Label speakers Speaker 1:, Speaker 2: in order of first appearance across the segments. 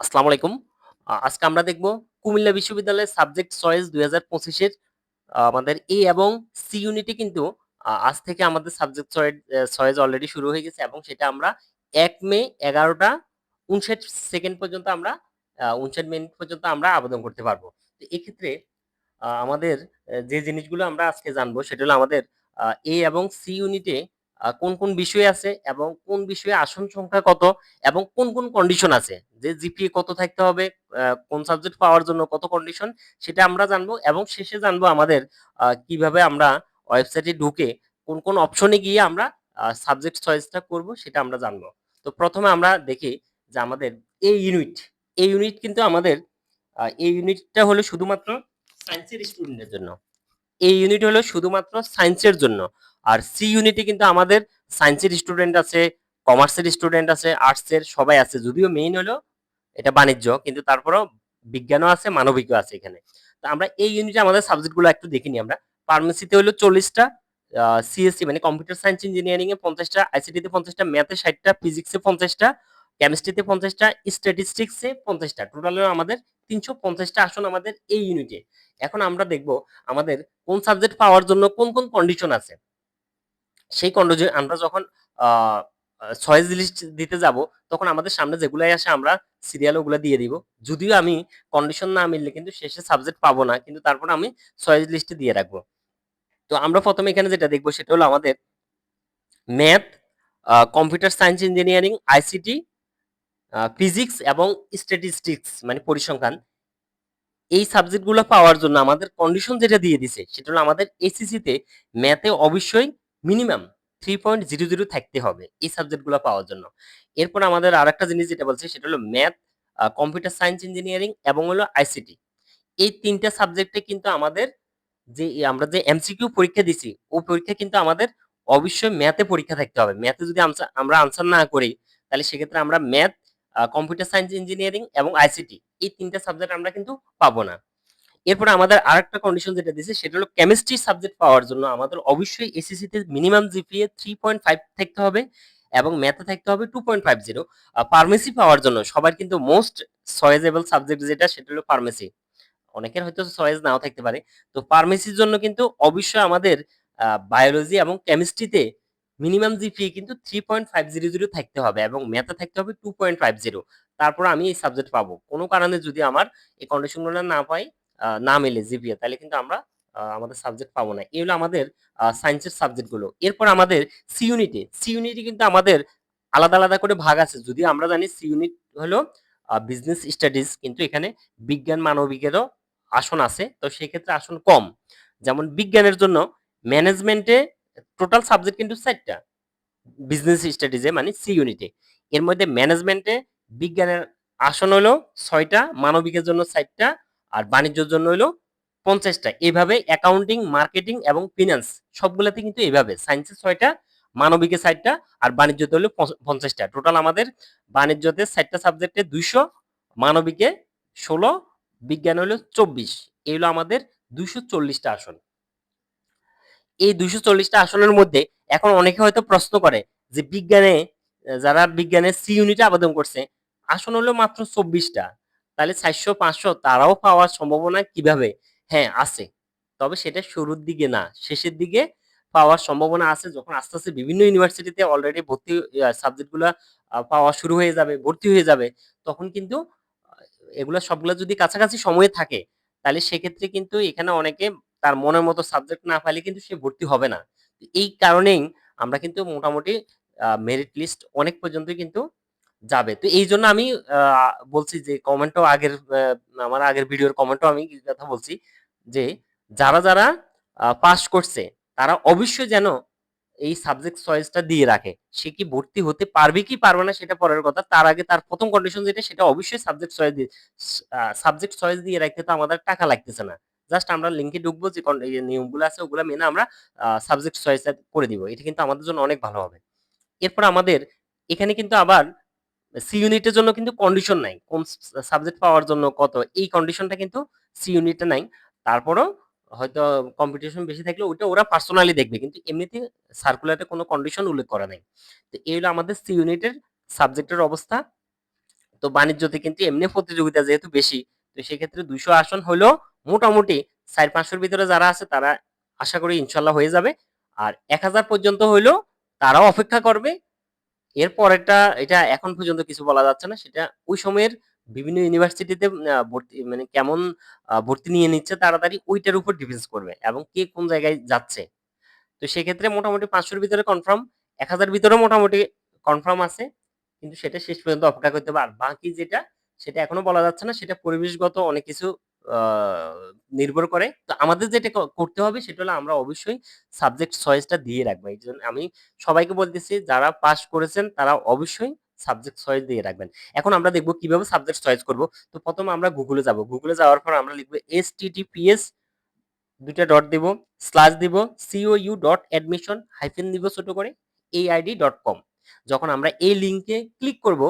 Speaker 1: আসসালামু আলাইকুম। আজকে আমরা দেখব কুমিল্লা বিশ্ববিদ্যালয়ের সাবজেক্ট চয়েস ২০২৫ এর আ, আমাদের এ এবং সি ইউনিটে কিন্তু আজ থেকে আমাদের সাবজেক্ট চয়েস অলরেডি শুরু হয়ে গেছে এবং সেটা আমরা এক মে ১১টা ৫৯ সেকেন্ড পর্যন্ত আমরা ৫৯ মিনিট পর্যন্ত আমরা আবেদন করতে পারব। তো এক্ষেত্রে আমাদের যে জিনিসগুলো আমরা আজকে জানব সেটা হলো আমাদের এ এবং সি ইউনিটে কোন, কোন বিষয় আছে এবং কোন বিষয়ে আসন সংখ্যা কত এবং কোন, কোন কন্ডিশন আছে। যে জিপিএ কত থাকতে হবে, কোন সাবজেক্ট পাওয়ার জন্য কত কন্ডিশন সেটা আমরা জানব এবং শেষে জানব আমাদের কীভাবে আমরা ওয়েবসাইটে ঢুকে কোন, কোন অপশনে গিয়ে আমরা সাবজেক্ট চয়েসটা করব সেটা আমরা জানব। তো প্রথমে আমরা দেখি যে আমাদের এ ইউনিট, এই ইউনিট কিন্তু আমাদের এই ইউনিটটা হলো শুধুমাত্র সায়েন্সের স্টুডেন্টের জন্য। এই ইউনিট হলো শুধুমাত্র সায়েন্সের জন্য। আর সি ইউনিটে কিন্তু আমাদের সায়েন্সের স্টুডেন্ট আছে, কমার্সের স্টুডেন্ট আছে, আর্টসের সবাই আছে। যদিও মেইন হলো এটা বাণিজ্য কিন্তু তারপরেও বিজ্ঞানও আছে, মানবিকও আছে এখানে। তো আমরা এই ইউনিটে আমাদের সাবজেক্টগুলো একটু দেখে নিই আমরা। ফার্মেসিতে হলো ৪০ টা, সিএসসি মানে কম্পিউটার সায়েন্স ইঞ্জিনিয়ারিং এ ৫০ টা, আইসিটিতে ৫০ টা, ম্যাথে ৬০ টা, ফিজিক্সে ৫০ টা, কেমিস্ট্রিতে ৫০ টা, স্ট্যাটিস্টিকস এ ৫০ টা। টোটাল আমাদের ৩৫০ টা আসন আমাদের এই ইউনিটে। এখন আমরা দেখব আমাদের কোন সাবজেক্ট পাওয়ার জন্য কোন, কোন কন্ডিশন আছে। সেই কন্ডিশন আমরা যখন চয়েস লিস্ট দিতে যাব তখন আমাদের সামনে যেগুলাই আসে আমরা সিরিয়াল ওগুলা দিয়ে দিব। যদিও আমি কন্ডিশন না মিললে কিন্তু শেষে সাবজেক্ট পাবো না। কিন্তু তারপর আমি চয়েস লিস্টে দিয়ে রাখব। তো আমরা প্রথমে এখানে যেটা দেখব সেটা হলো আমাদের math, computer science engineering, ICT, physics এবং স্ট্যাটিস্টিকস মানে পরিসংখ্যান। এই সাবজেক্টগুলো পাওয়ার জন্য আমাদের কন্ডিশন যেটা দিয়ে দিছে সেটা হলো আমাদের এসইসিতে ম্যাথে অবশ্যই মিনিমাম 3.00 থাকতে হবে এই সাবজেক্টগুলা পাওয়ার জন্য। এরপর আমাদের আরেকটা জিনিস যেটা বলছে সেটা হলো ম্যাথ, কম্পিউটার সায়েন্স ইঞ্জিনিয়ারিং এবং হলো আইসিটি। এই ৩ টা সাবজেক্টে কিন্তু আমাদের যে আমরা যে এমসিকিউ পরীক্ষা দিছি, ও পরীক্ষা কিন্তু আমাদের অবশ্যই ম্যাথে পরীক্ষা থাকতে হবে। ম্যাথে যদি আমরা আনসার না করি তাহলে সেক্ষেত্রে আমরা ম্যাথ, কম্পিউটার সায়েন্স ইঞ্জিনিয়ারিং এবং আইসিটি এই ৩ টা সাবজেক্ট আমরা কিন্তু পাবো না। এরপরে আমাদের আরেকটা কন্ডিশন যেটা দিছে সেটা হলো কেমিস্ট্রি সাবজেক্ট পাওয়ার জন্য আমাদের অবশ্যই এসএসসি এসইসিতে মিনিমাম জিপিএ 3.5 থাকতে হবে এবং ম্যাথে থাকতে হবে 2.50 আ ফার্মেসি পাওয়ার জন্য সবার কিন্তু মোস্ট চয়েসেবল সাবজেক্ট যেটা সেটা হলো ফার্মেসি। অনেকের হয়তো চয়েস নাও থাকতে পারে। তো ফার্মেসির জন্য কিন্তু অবশ্যই আমাদের বায়োলজি এবং কেমিস্ট্রিতে মিনিমাম জিপিএ কিন্তু 3.500 থাকতে হবে এবং ম্যাথে থাকতে হবে 2.50 তারপর আমি এই সাবজেক্ট পাবো। কোনো কারণে যদি আমার এই কন্ডিশনগুলো না পাই, না মেলে জিপিএ তাহলে কিন্তু আমরা আমাদের সাবজেক্ট পাবো না। এই হলো আমাদের সায়েন্সের সাবজেক্টগুলো। এরপর আমাদের সি ইউনিটে, সি ইউনিটে কিন্তু আমাদের আলাদা, আলাদা করে ভাগ আছে। যদিও আমরা জানি সি ইউনিট হলো বিজনেস স্টাডিজ কিন্তু এখানে বিজ্ঞান মানবিকেরও আসন আছে। তো সেক্ষেত্রে আসন কম। যেমন বিজ্ঞানের জন্য ম্যানেজমেন্টে টোটাল সাবজেক্ট কিন্তু ৪ টা। বিজনেস স্টাডিজে মানে সি ইউনিটে। এর মধ্যে ম্যানেজমেন্টে বিজ্ঞানের আসন হলো ৬ টা, মানবিকের জন্য ৪ টা আর বাণিজ্যের জন্য হলো ৫০ টা। এভাবে অ্যাকাউন্টিং, মার্কেটিং এবং ফিন্যান্স সবগুলাতে কিন্তু এভাবে সায়েন্সে ৬ টা, মানবিকে ৪ আর বাণিজ্যতে হলো পঞ্চাশটা টোটাল আমাদের বাণিজ্যতে ৪ সাবজেক্টে ২০০, মানবিকে ষোলো বিজ্ঞান হলো ২৪ এই হলো আমাদের দুইশো চল্লিশটা আসন। এই দুইশো চল্লিশটা আসনের মধ্যে এখন অনেকে হয়তো প্রশ্ন করে যে বিজ্ঞানে যারা বিজ্ঞানের সি ইউনিটে আবেদন করছে, আসন হলো মাত্র ২৪ তাহলে ৪০০-৫০০ তারাও পাওয়ার সম্ভাবনা কীভাবে? হ্যাঁ, আছে। তবে সেটা শুরুর দিকে না, শেষের দিকে পাওয়ার সম্ভাবনা আছে যখন আস্তে, আস্তে বিভিন্ন ইউনিভার্সিটিতে অলরেডি ভর্তি সাবজেক্টগুলা আ পাওয়া শুরু হয়ে যাবে, ভর্তি হয়ে যাবে। তখন কিন্তু এগুলা সবগুলা যদি কাছাকাছি সময়ে থাকে, তাহলে সেক্ষেত্রে কিন্তু এখানে অনেকে তার মনের মতো সাবজেক্ট না পাইলে কিন্তু সে ভর্তি হবে না। এই কারণেই আমরা কিন্তু মোটামুটি মেরিট লিস্ট অনেক পর্যন্তই কিন্তু যাবে। তো এই জন্য আমি বলছি যে কমেন্টও আগের আমার আগের ভিডিওর কমেন্টেও আমি কথা বলছি যে যারা, যারা পাস করছে তারা অবশ্যই যেন এই সাবজেক্ট চয়েসটা দিয়ে রাখে। সে কি ভর্তি হতে পারবে কি পারবে না সেটা পরের কথা। তার আগে তার প্রথম কন্ডিশন যেটা সেটা অবশ্যই সাবজেক্ট চয়েস দিয়ে সাবজেক্ট চয়েস দিয়ে রাখতে তো আমাদের টাকা লাগতেছে না। জাস্ট আমরা লিঙ্কে ঢুকবো যে নিয়মগুলো আছে ওগুলো মেনে আমরা সাবজেক্ট চয়েস করে দিব। এটা কিন্তু আমাদের জন্য অনেক ভালো হবে। এরপর আমাদের এখানে কিন্তু আবার সি ইউনিটের জন্য কিন্তু কন্ডিশন নাই। কোন সাবজেক্ট পাওয়ার জন্য কত, এই কন্ডিশনটা কিন্তু সি ইউনিটে নাই। তারপরও হয়তো কম্পিটিশন বেশি থাকলে ওইটা ওরা পার্সোনালি দেখবে। কিন্তু এমনিতে সার্কুলারে কোনো কন্ডিশন উল্লেখ করা নাই। তো এই হলো আমাদের সি ইউনিটের সাবজেক্টের অবস্থা। তো বাণিজ্যতে কিন্তু এমনি প্রতিযোগিতা যেহেতু বেশি, তো সেক্ষেত্রে দুইশো আসন হলেও মোটামুটি চার পাঁচশোর ভিতরে যারা আছে তারা আশা করি ইনশাল্লাহ হয়ে যাবে আর এক হাজার পর্যন্ত হইলেও তারাও অপেক্ষা করবে এর পরেরটা এটা এখন পর্যন্ত কিছু বলা যাচ্ছে না, সেটা ওই সময়ের বিভিন্ন ইউনিভার্সিটিতে ভর্তি মানে কেমন ভর্তি নিয়ে নিচ্ছে তাড়াতাড়ি, ওইটার উপর ডিপেন্ড করবে এবং কে কোন জায়গায় যাচ্ছে। তো সেক্ষেত্রে মোটামুটি পাঁচশোর ভিতরে কনফার্ম এক হাজার ভিতরে মোটামুটি কনফার্ম আছে, কিন্তু সেটা শেষ পর্যন্ত অপেক্ষা করতে হবে। আর বাকি যেটা, সেটা এখনও বলা যাচ্ছে না, সেটা পরিবেশগত অনেক কিছু নির্ভর করে। তো আমাদের যেটা করতে হবে সেটা হলো আমরা অবশ্যই সাবজেক্ট চয়েসটা দিয়ে রাখব। এই জন্য আমি সবাইকে বলতেছি, যারা পাস করেছেন তারা অবশ্যই সাবজেক্ট চয়েস দিয়ে রাখবেন। এখন আমরা দেখব কীভাবে সাবজেক্ট চয়েস করব। তো প্রথমে আমরা গুগলে যাব। গুগলে যাওয়ার পর আমরা লিখব এস টিটিপিএস দুইটা ডট দিব স্ল্যাশ দিব C O U dot admission hyphen দিব ছোট করে এইআইডি ডট কম যখন আমরা এই লিঙ্কে ক্লিক করব,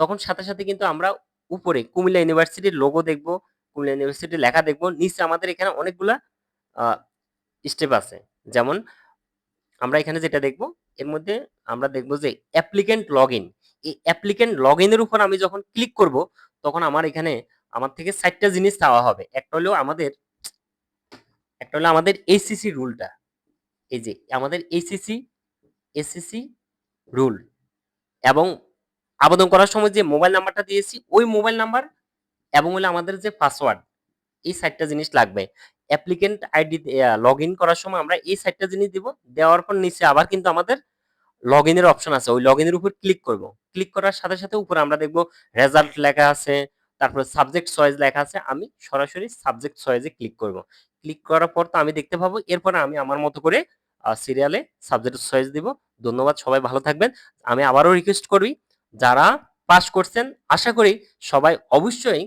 Speaker 1: তখন সাথে সাথে কিন্তু আমরা উপরে কুমিল্লা ইউনিভার্সিটির লোগো দেখব কুমিল্লা ইউনিভার্সিটির লেখা দেখব। নিচে আমাদের এখানে অনেকগুলা স্টেপ আছে। যেমন, আমরা এখানে যেটা দেখব, এর মধ্যে আমরা দেখব যে অ্যাপ্লিকেন্ট লগ ইন এই অ্যাপ্লিকেন্ট লগ ইনের উপর আমি যখন ক্লিক করব, তখন আমার এখানে আমার থেকে চারটা জিনিস চাওয়া হবে। একটা হলো আমাদের, একটা হলো আমাদের এসিসি রুলটা এই যে, আমাদের এসিসি এসিসি রুল এবং আবেদন করার সময় যে মোবাইল নাম্বারটা দিয়েছি, ওই মোবাইল নাম্বার এবং হলো আমাদের যে পাসওয়ার্ড এই সাইটটা জিনিস লাগবে। অ্যাপ্লিকেন্ট আইডি লগ ইন করার সময় আমরা এই সাইটটা জিনিস দিব, দেওয়ার পর নিচে আবার কিন্তু আমাদের লগ ইনের অপশন আছে। ওই লগ ইনের উপর ক্লিক করব। ক্লিক করার সাথে সাথে উপরে আমরা দেখব রেজাল্ট লেখা আছে, তারপরে সাবজেক্ট চয়েস লেখা আছে। আমি সরাসরি সাবজেক্ট চয়েসে ক্লিক করব। ক্লিক করার পর তো আমি দেখতে পাবো, এরপরে আমি আমার মতো করে সিরিয়ালে সাবজেক্ট চয়েস দিব। ধন্যবাদ, সবাই ভালো থাকবেন। আমি আবারও রিকোয়েস্ট করি, যারা পাস করছেন, আশা করি সবাই অবশ্যই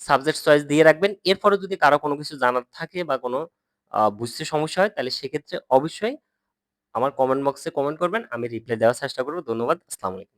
Speaker 1: সাবজেক্ট চয়েস দিয়ে রাখবেন। এরপরে যদি কারও কোনো কিছু জানার থাকে বা কোনো বুঝতে সমস্যা হয়, তাহলে সেক্ষেত্রে অবশ্যই আমার কমেন্ট বক্সে কমেন্ট করবেন, আমি রিপ্লাই দেওয়ার চেষ্টা করব। ধন্যবাদ, আসসালামু আলাইকুম।